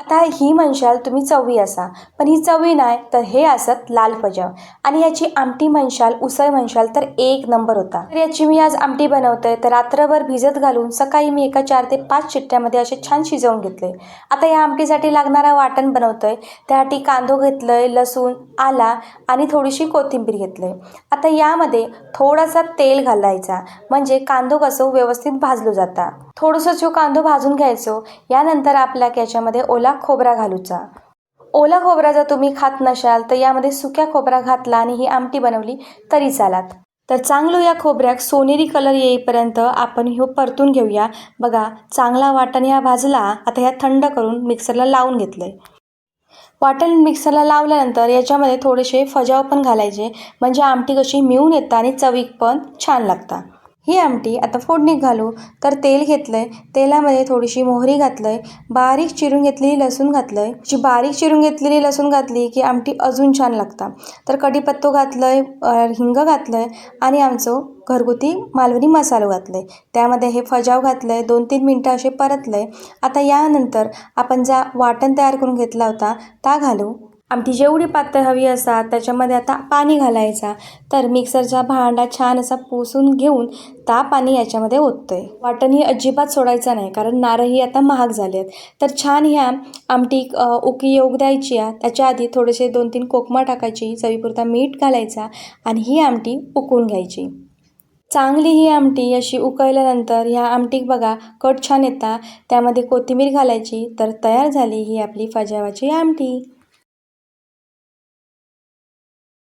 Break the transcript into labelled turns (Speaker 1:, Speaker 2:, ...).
Speaker 1: आता ही म्हणशाल तुम्ही चवी असा पण ही चवी नाही तर हे असत लाल फजाव आणि याची आमटी म्हणशाल उसळ म्हणशाल तर एक नंबर होता. तर याची मी आज आमटी बनवते तर रात्रभर भिजत घालून सकाळी मी एका चार ते पाच चिट्ट्यामध्ये असे छान शिजवून घेतले. आता या आमटीसाठी लागणारा वाटण बनवतोय. त्यासाठी कांदो घेतलंय लसूण आला आणि थोडीशी कोथिंबीर घेतलंय. आता यामध्ये थोडासा तेल घालायचा म्हणजे कांदो कसं व्यवस्थित भाजलो जाता. थोडंसं जो कांदो भाजून घ्यायचो यानंतर आपल्या याच्यामध्ये ओला खोबरा घालूचा. ओला खोबरा जर तुम्ही खात नसाल तर यामध्ये सुक्या खोबरा घातला आणि ही आमटी बनवली तरी चालात. तर चांगलं या खोबऱ्याक सोनेरी कलर येईपर्यंत आपण ह्यो परतून घेऊया. बघा चांगला वाटण ह्या भाजला आता ह्या थंड करून मिक्सरला लावून घेतलंय. वाटण मिक्सरला लावल्यानंतर याच्यामध्ये थोडेसे फजाव पण घालायचे म्हणजे आमटी कशी मिळून येतं आणि चवीक पण छान लागतात ही आमटी आता फोडणीत घालू. तर तेल घेतलं आहे तेलामध्ये थोडीशी मोहरी घातलं आहे बारीक चिरून घेतलेली लसूण घातलं आहे जी बारीक चिरून घेतलेली लसूण घातली की आमटी अजून छान लागतं. तर कढीपत्तो घातलं आहे हिंग घातलं आहे आणि आमचं घरगुती मालवणी मसालो घातलं आहे त्यामध्ये हे फजाव घातलं आहे दोन तीन मिनटं असे परतलं आहे आता यानंतर आपण ज्या वाटण तयार करून घेतला होता ता घालू. आमटी जेवढी पातळ हवी असतात त्याच्यामध्ये आता पाणी घालायचा. तर मिक्सरचा भांडा छान असा पुसून घेऊन ता पाणी याच्यामध्ये ओततोय. वाटण ही अजिबात सोडायचं नाही कारण नारळही आता महाग झाले आहेत तर छान ह्या आमटी उकी येऊ द्यायची आहे त्याच्या आधी थोडेसे दोन तीन कोकमा टाकायची चवीपुरता मीठ घालायचा आणि ही आमटी उकळून घ्यायची. चांगली ही आमटी अशी उकळल्यानंतर ह्या आमटीक बघा कट छान येतात त्यामध्ये कोथिंबीर घालायची तर तयार झाली ही आपली फजावाची आमटी.